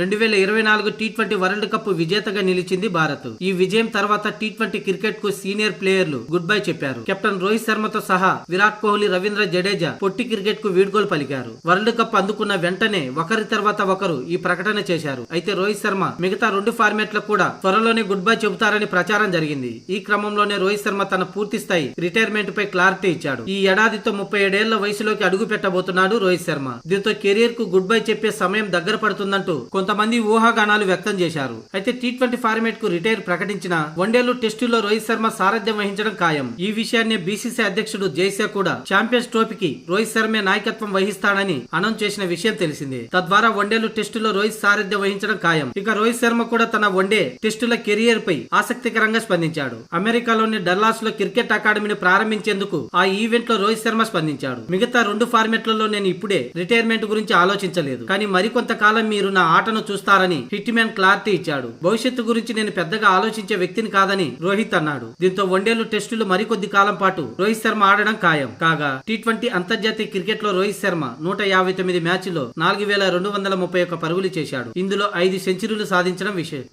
రెండు వేల ఇరవై నాలుగు టీ ట్వంటీ వరల్డ్ కప్ విజేతగా నిలిచింది భారత్. ఈ విజయం తర్వాత టీ ట్వంటీ క్రికెట్కు సీనియర్ ప్లేయర్లు గుడ్ బై చెప్పారు. కెప్టెన్ రోహిత్ శర్మతో సహా విరాట్ కోహ్లీ రవీంద్ర జడేజా పొట్టి క్రికెట్కు వీడ్కోలు పలికారు. వరల్డ్ కప్ అందుకున్న వెంటనే ఒకరి తర్వాత ఒకరు ఈ ప్రకటన చేశారు. అయితే రోహిత్ శర్మ మిగతా రెండు ఫార్మాట్లకు కూడా త్వరలోనే గుడ్ బై చెబుతారని ప్రచారం జరిగింది. ఈ క్రమంలోనే రోహిత్ శర్మ తన పూర్తి స్థాయి రిటైర్మెంట్ పై క్లారిటీ ఇచ్చాడు. ఈ ఏడాదితో ముప్పై ఏడేళ్ళ వయసులోకి అడుగు పెట్టబోతున్నాడు రోహిత్ శర్మ. దీంతో కెరీర్కు గుడ్ బై చెప్పే సమయం దగ్గర పడుతుందంటూ కొంతమంది ఊహాగానాలు వ్యక్తం చేశారు. అయితే టీ ట్వంటీ ఫార్మేట్కు రిటైర్ ప్రకటించిన వన్డేలు టెస్టుల్లో రోహిత్ శర్మ సారథ్యం వహించడం ఖాయం. ఈ విషయాన్ని బీసీసీ అధ్యక్షుడు జైసే కూడా ఛాంపియన్స్ ట్రోఫీకి రోహిత్ శర్మే నాయకత్వం వహిస్తాడని అనౌన్స్ చేసిన విషయం తెలిసిందే. తద్వారా వన్డేలు టెస్టులో రోహిత్ సారథ్యం వహించడం ఖాయం. ఇక రోహిత్ శర్మ కూడా తన వన్డే టెస్టుల కెరియర్ పై ఆసక్తికరంగా స్పందించాడు. అమెరికాలోని డల్లాస్లో క్రికెట్ అకాడమీని ప్రారంభించేందుకు ఆ ఈవెంట్లో రోహిత్ శర్మ స్పందించాడు. మిగతా రెండు ఫార్మెట్లలో నేను ఇప్పుడే రిటైర్మెంట్ గురించి ఆలోచించలేదు. కానీ మరికొంత కాలం మీరు నా ఆటను చూస్తారని హిట్ మ్యాన్ క్లారిటీ ఇచ్చాడు. భవిష్యత్తు గురించి నేను పెద్దగా ఆలోచించే వ్యక్తిని కాదని రోహిత్ అన్నాడు. దీంతో వన్డేలు టెస్టులు మరికొద్ది కాలం పాటు రోహిత్ శర్మ ఆడడం ఖాయం. కాగా టీ ట్వంటీ అంతర్జాతీయ క్రికెట్లో రోహిత్ శర్మ నూట యాభై తొమ్మిది మ్యాచ్ల్లో నాలుగు వేల రెండు వందల ముప్పై ఒక్క పరుగులు చేశాడు. ఇందులో ఐదు సెంచరీలు సాధించడం విషయం